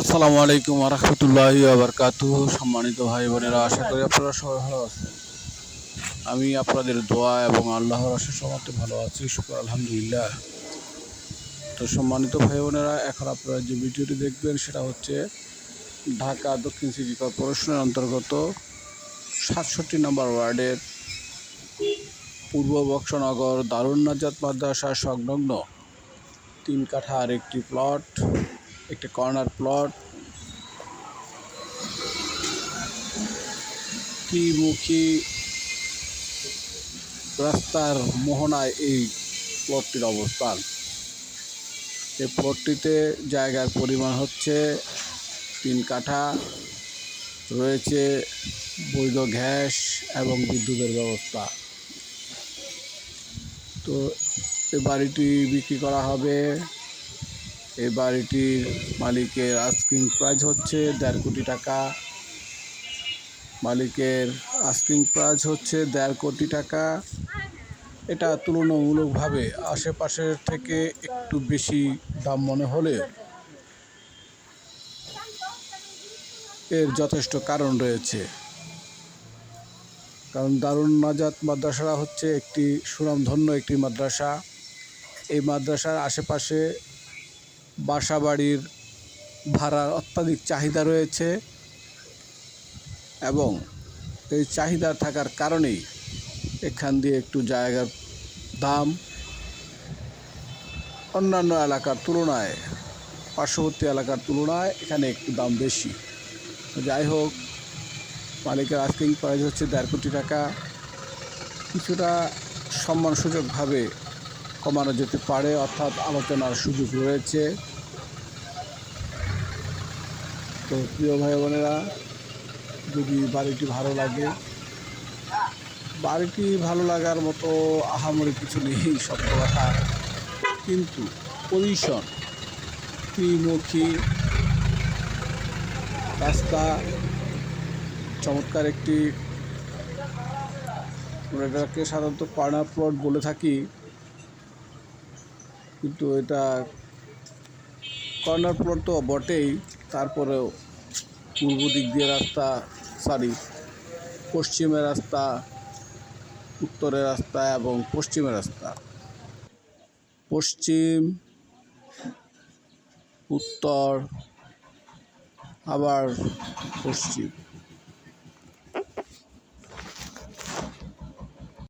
আসসালামু আলাইকুম রহমতুল্লাহি আবরকাত সম্মানিত ভাই বোনেরা আশা করি আপনারা সবাই ভালো আছেন। আমি আপনাদের দোয়া এবং আল্লাহর আশা মতে ভালো আছি, শুক্র আলহামদুলিল্লাহ। তো সম্মানিত ভাই বোনেরা এখন আপনারা যে ভিডিওটি দেখবেন, সেটা হচ্ছে ঢাকা দক্ষিণ সিটি কর্পোরেশনের অন্তর্গত সাতষট্টি নম্বর ওয়ার্ডের পূর্ব বক্সনগর দারুণ নাজাত মাদ্রাসা সংলগ্ন তিন কাঠার একটি প্লট। একটি কর্নার প্লট ত্রিমুখী রাস্তার মোহনায় এই প্লটটির অবস্থান। এই প্লটটিতে জায়গার পরিমাণ হচ্ছে তিন কাঠা, রয়েছে বৈধ গ্যাস এবং বিদ্যুতের ব্যবস্থা। তো এই বাড়িটি বিক্রি করা হবে এই বাড়িটির মালিকের আস্কিং প্রাইস হচ্ছে দেড় কোটি টাকা। মালিকের আস্কিং প্রাইস হচ্ছে দেড় কোটি টাকা। এটা তুলনামূলকভাবে আশেপাশের থেকে একটু বেশি দাম মনে হলে এর যথেষ্ট কারণ রয়েছে। কারণ দারুণ নাজাত মাদ্রাসা হচ্ছে একটি সুনামধন্য একটি মাদ্রাসা। এই মাদ্রাসার আশেপাশে বাসা বাড়ির ভাড়ার অত্যাধিক চাহিদা রয়েছে এবং এই চাহিদা থাকার কারণেই এখান দিয়ে একটু জায়গার দাম অন্যান্য এলাকার তুলনায়, পার্শ্ববর্তী এলাকার তুলনায় এখানে একটু দাম বেশি। যাই হোক, মালিকের আস্কিং প্রাইস হচ্ছে দেড় কোটি টাকা। কিছুটা সম্মানসূচকভাবে কমানো যেতে পারে, অর্থাৎ আলোচনার সুযোগ রয়েছে। তো প্রিয় ভাই বোনেরা যদি বাড়িটি ভালো লাগে, বাড়িটি ভালো লাগার মতো আহামরি কিছু নেই সত্য কথা। কিন্তু পজিশন ত্রিমুখী, রাস্তা, চমৎকার একটি, আমরা এটাকে সাধারণত কর্নার প্লট বলে থাকি। কিন্তু এটা কর্নার প্লট তো বটেই, তারপরেও পূর্ব দিক দিয়ে রাস্তা সরি পশ্চিমের রাস্তা উত্তরের রাস্তা এবং পশ্চিমের রাস্তা। পশ্চিম, উত্তর, আবার পশ্চিম।